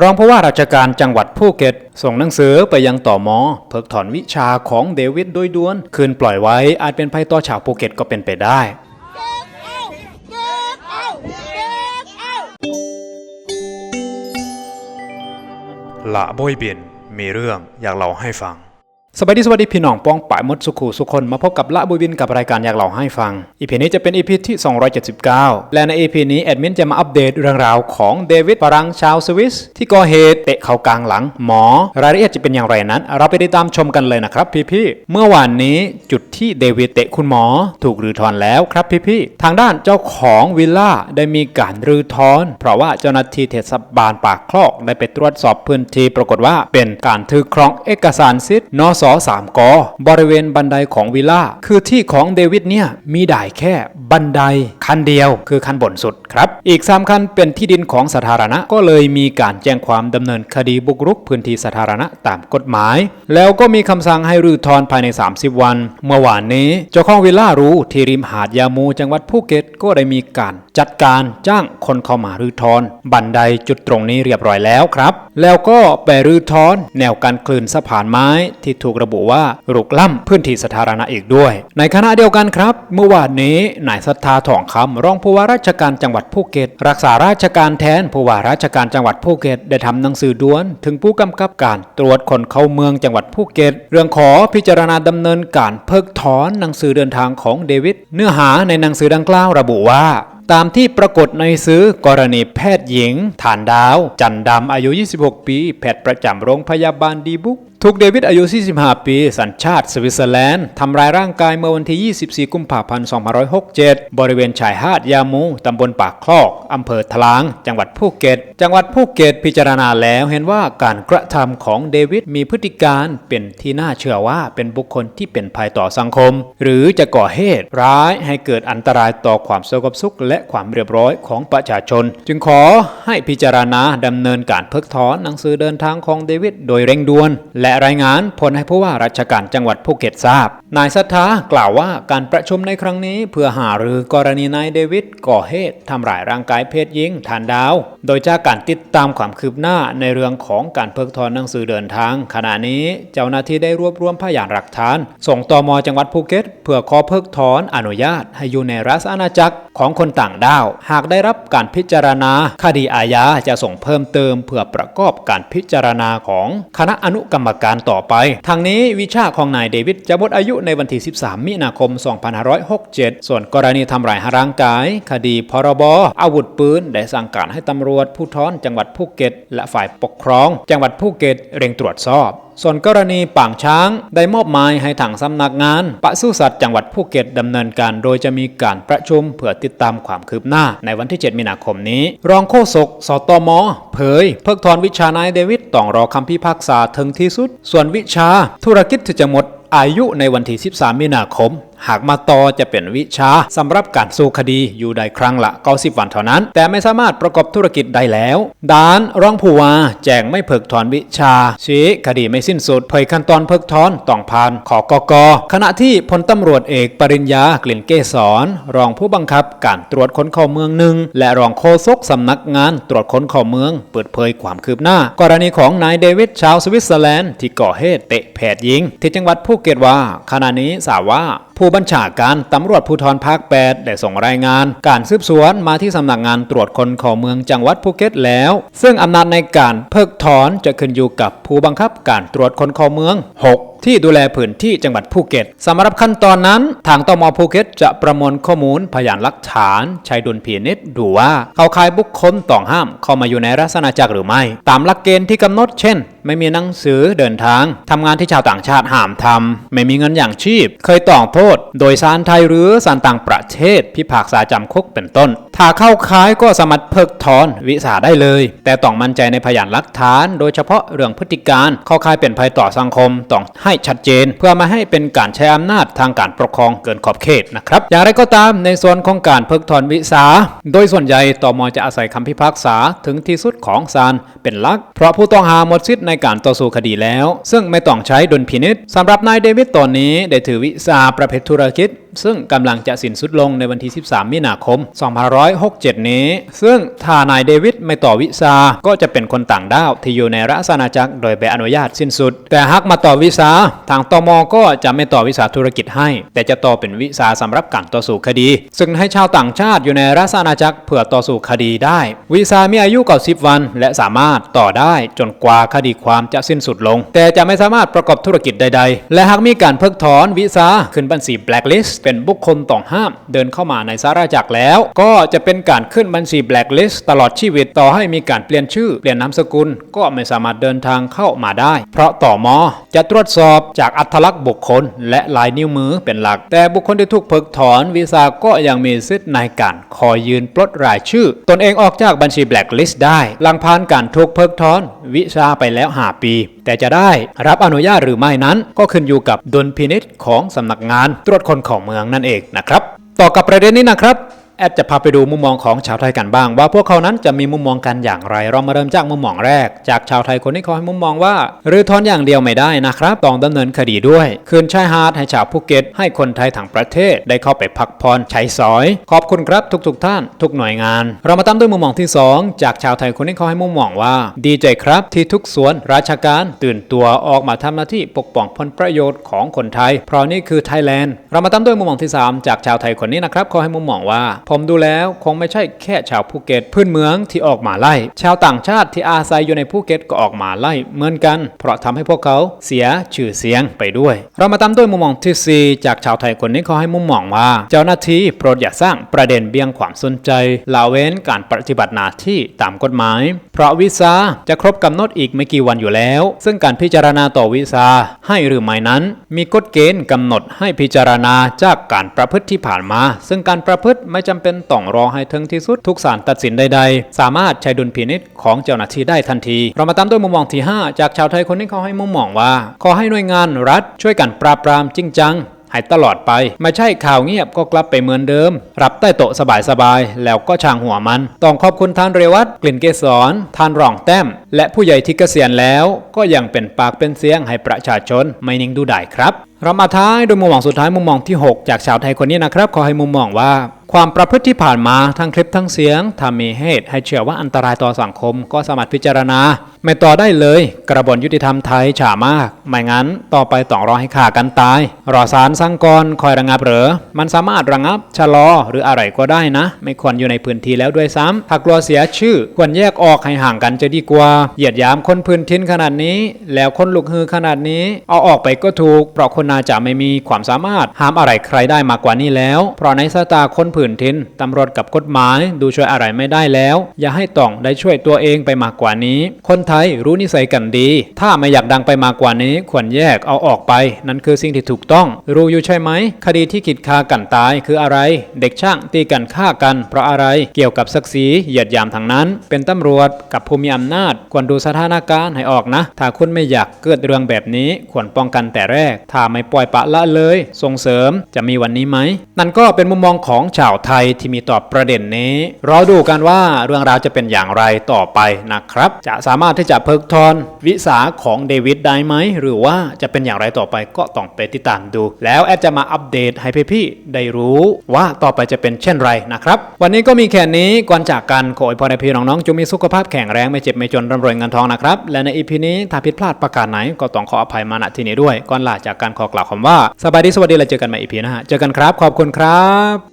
รองผู้ว่าราชการจังหวัดภูเก็ต ส่งหนังสือไปยังต่อมอเพิกถอนวิชาของเดวิดโดยด่วน คืนปล่อยไว้อาจเป็นภัยต่อชาวภูเก็ตก็เป็นไปได้ละบอยเบียนมีเรื่องอยากเล่าให้ฟัง สวัสดีสวัสดีพี่น้องป้องป่ายมดสุขูสุคนมาพบกับละบุวินกับรายการอยากเล่าให้ฟังอีพีนี้จะเป็นอีพีที่ 279 และในอีพีนี้แอดมินจะมาอัปเดตเรื่องราวของเดวิดฝรั่งชาวสวิส ที่ก่อเหตุเตะเข่ากลางหลังหมอ รายละเอียดจะเป็นอย่างไรนั้น เราไปติดตามชมกันเลยนะครับพี่ๆเมื่อวานนี้จุดที่เดวิดเตะคุณหมอ ถูกรื้อถอนแล้วครับพี่ๆทางด้านเจ้าของวิลล่าได้มีการรื้อถอน เพราะว่าเจ้าหน้าที่เทศบาลปากคลอกได้ไปตรวจสอบพื้นที่ปรากฏว่าเป็นการถือครองเอกสารสิทธิ์นสสามกบริเวณบันไดของวิลล่า คือที่ของเดวิดเนี่ยมีได้แค่บันไดคันเดียว คือคันบนสุดครับ อีกสามคันเป็นที่ดินของสาธารณะ ก็เลยมีการแจ้งความดำเนินคดีบุกรุกพื้นที่สาธารณะตามกฎหมาย แล้วก็มีคำสั่งให้รื้อถอนภายใน 30 วัน เมื่อวานนี้ เจ้าของวิลล่ารู้ที่ริมหาดยามูจังหวัดภูเก็ตก็ได้มีการจัดการจ้างคนเข้ามารื้อถอน บันไดจุดตรงนี้เรียบร้อยแล้วครับ แล้วก็ไปรื้อถอน แนวการคลื่นสะพานไม้ที่ถูกระบุว่ารุกล้ำพื้นที่สาธารณะอีกด้วย ในขณะเดียวกันครับ เมื่อวานนี้นายศรัทธาทองคำรองผู้ว่าราชการจังหวัดภูเก็ต รักษาราชการแทนผู้ว่าราชการจังหวัดภูเก็ตได้ทำหนังสือด่วน ถึงผู้กำกับการตรวจคนเข้าเมืองจังหวัดภูเก็ต เรื่องขอพิจารณาดำเนินการเพิกถอนหนังสือเดินทางของเดวิดเนื้อหาในหนังสือดังกล่าวระบุว่าตามที่ปรากฏในซื้อกรณีแพทย์หญิง ฐานดาว จันดำอายุ 26 ปี แพทย์ประจำโรงพยาบาลดีบุก ถูกเดวิดอายุ 45 ปี สัญชาติสวิตเซอร์แลนด์ทำร้ายร่างกายเมื่อวันที่ 24 กุมภาพันธ์ 2567 บริเวณชายหาดยามูตำบลปากคลอกอำเภอทลาง จังหวัดภูเก็ต จังหวัดภูเก็ตพิจารณาแล้วเห็นว่าการกระทำของเดวิดมีพฤติการเป็นที่น่าเชื่อว่าเป็นบุคคลที่เป็นภัยต่อสังคม หรือจะก่อเหตุร้ายให้เกิดอันตรายต่อความสงบสุข และความเรียบร้อยของประชาชน จึงขอให้พิจารณาดำเนินการเพิกถอนหนังสือเดินทางของเดวิดโดยเร่งด่วน และรายงานผลให้ผู้ว่าราชการจังหวัดภูเก็ตทราบ นายสัทธากล่าวว่าการประชุมในครั้งนี้เพื่อหารือกรณีนายเดวิดก่อเหตุทำร้ายร่างกายเพศหญิงฐานดาว โดยจากการติดตามความคืบหน้าในเรื่องของการเพิกถอนหนังสือเดินทาง ขณะนี้เจ้าหน้าที่ได้รวบรวมพยานหลักฐาน ส่งตมจังหวัดภูเก็ต เพื่อขอเพิกถอนอนุญาต ให้อยู่ในราชอาณาจักรของคนต่างด้าว หากได้รับการพิจารณา คดีอาญาจะส่งเพิ่มเติม เพื่อประกอบการพิจารณาของคณะอนุกรรมการต่อไป ทางนี้วิชาของนายเดวิดจะหมดอายุในวันที่ 13 มิถุนาคม 2567 ส่วนกรณีทำร้ายร่างกาย คดีพรบอาวุธปืนได้สั่งการให้ตำรวจผู้ท้อนจังหวัดภูเก็ต และฝ่ายปกครอง จังหวัดภูเก็ตเร่งตรวจสอบส่วนกรณีป่างช้าง ได้มอบหมายให้ทางสำนักงานปศุสัตว์จังหวัดภูเก็ตดำเนินการโดยจะมีการประชุมเพื่อติดตามความคืบหน้าในวันที่ 7 มีนาคมนี้ รองโฆษกสตมเผย เพิกถอนวิชานายเดวิดต้องรอคำพิพากษาถึงที่สุด ส่วนวิชาธุรกิจที่จะหมดอายุในวันที่ 13 มีนาคม หากมาต่อจะเป็นวิชาสำหรับการสู้คดีอยู่ได้ครั้งละ90วันเท่านั้น แต่ไม่สามารถประกอบธุรกิจได้แล้วด้านรองผู้ว่าแจ้งไม่เพิกถอนวิชา ชี้คดีไม่สิ้นสุดเผยขั้นตอนเพิกถอนต้องผ่านขอกกขณะที่พลตำรวจเอกปริญญากลิ่นเกษรรองผู้บังคับการตรวจคนเข้าเมืองหนึ่งและรองโฆษกสำนักงานตรวจคนเข้าเมือง เปิดเผยความคืบหน้า กรณีของนายเดวิดชาวสวิตเซอร์แลนด์ที่ก่อเหตุเตะแผดยิง ที่จังหวัดภูเก็ตว่าขณะนี้สาวว่าผู้บัญชาการตำรวจภูธรภาค 8 ได้ส่งรายงาน การสืบสวนมาที่สำนักงานตรวจคนเข้าเมืองจังหวัดภูเก็ตแล้ว ซึ่งอำนาจในการเพิกถอนจะขึ้นอยู่กับผู้บังคับการตรวจคนเข้าเมือง 6ที่ดูแลพื้นที่จังหวัดภูเก็ตสำหรับขั้นตอนนั้น ทางตมภูเก็ตจะประมวลข้อมูลพยานหลักฐานใช้ดุลพินิษดูว่า เขาขายบุคคลต้องห้ามเข้ามาอยู่ในราชอาณาจักรหรือไม่ ตามหลักเกณฑ์ที่กำหนดเช่นไม่มีหนังสือเดินทาง ทำงานที่ชาวต่างชาติห้ามทำ ไม่มีเงินอย่างชีพ เคยต้องโทษ โดยสารไทยหรือสารต่างประเทศ พิพากษาจำคุกเป็นต้น ถ้าเข้าข่ายก็สามารถเพิกถอนวิสาได้เลย แต่ต้องมั่นใจในพยานหลักฐาน โดยเฉพาะเรื่องพฤติการ เข้าข่ายเป็นภัยต่อสังคม ต้องให้ชัดเจน เพื่อไม่ให้เป็นการใช้อำนาจทางการปกครองเกินขอบเขตนะครับ อย่างไรก็ตามในส่วนของการเพิกถอนวิสา โดยส่วนใหญ่ต่อมจะอาศัยคำพิพากษาถึงที่สุดของศาลเป็นหลัก เพราะผู้ต้องหาหมดสิทธิ์ในในการต่อสู้คดีแล้ว ซึ่งไม่ต้องใช้ดุลพินิษสำหรับนายเดวิดตอนนี้ได้ถือวิสาประเภทธุรกิจซึ่งกำลังจะสิ้นสุดลงในวันที่ 13 มีนาคม 2567 นี้ ซึ่งถ้านายเดวิดไม่ต่อวีซา ก็จะเป็นคนต่างด้าวที่อยู่ในราชอาณาจักรโดยใบอนุญาตสิ้นสุด แต่หากมาต่อวีซา ทางตมก็จะไม่ต่อวีซาธุรกิจให้ แต่จะต่อเป็นวีซาสำหรับการต่อสู้คดี ซึ่งให้ชาวต่างชาติอยู่ในราชอาณาจักรเพื่อต่อสู้คดีได้วีซามีอายุเก่า10วัน และสามารถต่อได้จนกว่าคดีความจะสิ้นสุดลง แต่จะไม่สามารถประกอบธุรกิจใด ๆ และหากมีการเพิกถอนวีซาขึ้นบัญชีแบล็คลิสต์เป็นบุคคลต้องห้าม เดินเข้ามาในสาราจักรแล้ว ก็จะเป็นการขึ้นบัญชีแบล็คลิสต์ตลอดชีวิตต่อให้มีการเปลี่ยนชื่อ เปลี่ยนนามสกุล ก็ไม่สามารถเดินทางเข้ามาได้ เพราะต่อมอจะตรวจสอบจากอัตลักษณ์บุคคล และลายนิ้วมือเป็นหลัก แต่บุคคลที่ถูกเพิกถอนวีซ่าก็ยังมีสิทธิ์ในการขอยืนปลดรายชื่อ ตนเองออกจากบัญชีแบล็คลิสต์ได้หลังผ่านการถูกเพิกถอนวีซ่าไปแล้ว5ปี แต่จะได้รับอนุญาตหรือไม่นั้น ก็ขึ้นอยู่กับดุลพินิษของสำนักงานตรวจคนของเมืองนั่นเองนะครับ ต่อกับประเด็นนี้นะครับ แอดจะพาไปดูมุมมองของชาวไทยกันบ้าง ว่าพวกเขานั้นจะมีมุมมองกันอย่างไร เรามาเริ่มจากมุมมองแรก จากชาวไทยคนที่เขาให้มุมมองว่ารื้อทอนอย่างเดียวไม่ได้นะครับต้องดำเนินคดีด้วย คืนชายหาดให้ชาวภูเก็ต ให้คนไทยทั้งประเทศ ได้เข้าไปพักผ่อนใช้สอย ขอบคุณครับทุกๆทท่าน ทุกหน่วยงาน เรามาตามด้วยมุมมองที่ 2 จากชาวไทยคนที่เขาให้มุมมองว่า ดีใจครับที่ทุกส่วนราชการตื่นตัวออกมาทำหน้าที่ปกป้องผลประโยชน์ของคนไทย เพราะนี่คือไทยแลนด์เรามาตามด้วยมุมมองที่ 3 จากชาวไทยคนนี้นะครับเขาให้มุมมองว่าผมดูแล้วคงไม่ใช่แค่ชาวภูเก็ตพื้นเมืองที่ออกมาไล่ ชาวต่างชาติที่อาศัยอยู่ในภูเก็ตก็ออกมาไล่เหมือนกัน เพราะทำให้พวกเขาเสียชื่อเสียงไปด้วย เรามาตามด้วยมุมมองที่ 4 จากชาวไทยคนนี้เขาให้มุมมองว่า เจ้าหน้าที่โปรดอย่าสร้างประเด็นเบี่ยงความสนใจละเว้นการปฏิบัติหน้าที่ตามกฎหมาย เพราะวีซ่าจะครบกำหนดอีกไม่กี่วันอยู่แล้ว ซึ่งการพิจารณาต่อวีซ่าให้หรือไม่นั้น มีกฎเกณฑ์กำหนดให้พิจารณาจากการประพฤติที่ผ่านมา ซึ่งการประพฤติไม่จะำเป็นต้องรอให้ถึงที่สุดทุกศาลตัดสินใดๆ สามารถใช้ดุลพินิษของเจ้าหน้าที่ได้ทันที เรามาตามด้วยมุมมองที่ 5 จากชาวไทยคนนี้เขาให้มุมมองว่า ขอให้หน่วยงานรัฐช่วยกันปราบปรามจริงจังให้ตลอดไป ไม่ใช่ข่าวเงียบก็กลับไปเหมือนเดิม รับใต้โต๊ะสบายๆ แล้วก็ช่างหัวมัน ต้องขอบคุณท่านเรวัตกลิ่นเกษรท่านรองแต้ม และผู้ใหญ่ที่เกษียณแล้ว ก็ยังเป็นปากเป็นเสียงให้ประชาชนไม่นิ่งดูได้ครับเรามาท้ายโดยมุมมองสุดท้ายมุมมองที่ 6 จากชาวไทยคนนี้นะครับ ขอให้มุมมองว่า ความประพฤติที่ผ่านมาทั้งคลิปทั้งเสียงถ้ามีเหตุให้เชื่อว่าอันตรายต่อสังคมก็สามารถพิจารณา ไม่ต่อได้เลย กระบวนยุติธรรมไทยฉามาก ไม่งั้นต่อไปต้องรอให้ฆ่ากันตาย รอสารสั่งก่อนคอยระงับเหรอมันสามารถระงับชะลอหรืออะไรก็ได้นะ ไม่ควรอยู่ในพื้นที่แล้วด้วยซ้ำถ้ากลัวเสียชื่อควรแยกออกให้ห่างกันจะดีกว่า เหยียดยามคนพื้นทินขนาดนี้ แล้วคนลุกฮือขนาดนี้ เอาออกไปก็ถูกเพราะคนน่าจะไม่มีความสามารถห้ามอะไรใครได้มากกว่านี้แล้ว เพราะในสายตาคนพื้นทินตำรวจกับกฎหมายดูช่วยอะไรไม่ได้แล้ว อย่าให้ต้องได้ช่วยตัวเองไปมากกว่านี้ คนไทยรู้นิสัยกันดี ถ้าไม่อยากดังไปมากกว่านี้ควรแยกเอาออกไป นั่นคือสิ่งที่ถูกต้อง รู้อยู่ใช่ไหม คดีที่ขิดฆ่ากันตายคืออะไร เด็กช่างตีกันฆ่ากัน เพราะอะไรเกี่ยวกับศักดิ์ศรีเหยียดหยามทางนั้น เป็นตำรวจกับผู้มีอำนาจ ควรดูสถานการณ์ให้ออกนะ ถ้าคุณไม่อยากเกิดเรื่องแบบนี้ควรป้องกันแต่แรก ถ้าไม่ปล่อยปะละเลย ส่งเสริมจะมีวันนี้ไหมนั่นก็เป็นมุมมองของชาวาวไทยที่มีต่อประเด็นนี้รอดูกันว่าเรื่องราวจะเป็นอย่างไรต่อไปนะครับ จะสามารถที่จะเพิกถอนวิสาของเดวิดได้ไหม หรือว่าจะเป็นอย่างไรต่อไปก็ต้องไปติดตามดู แล้วแอดจะมาอัปเดตให้พี่ๆได้รู้ว่าต่อไปจะเป็นเช่นไรนะครับ วันนี้ก็มีแค่นี้ก่อนจากกันขออวยพรให้พี่น้องๆจงมีสุขภาพแข็งแรงไม่เจ็บไม่จนร่ำรวยเงินทองนะครับ และในอีพีนี้ถ้าผิดพลาดประการไหนก็ต้องขออภัยมาณที่นี้ด้วยก่อนลาจากการขอกล่าวคำว่าสบายดีสวัสดีแล้วเจอกันใหม่อีพีหน้าเจอกันครับ ขอบคุณครับ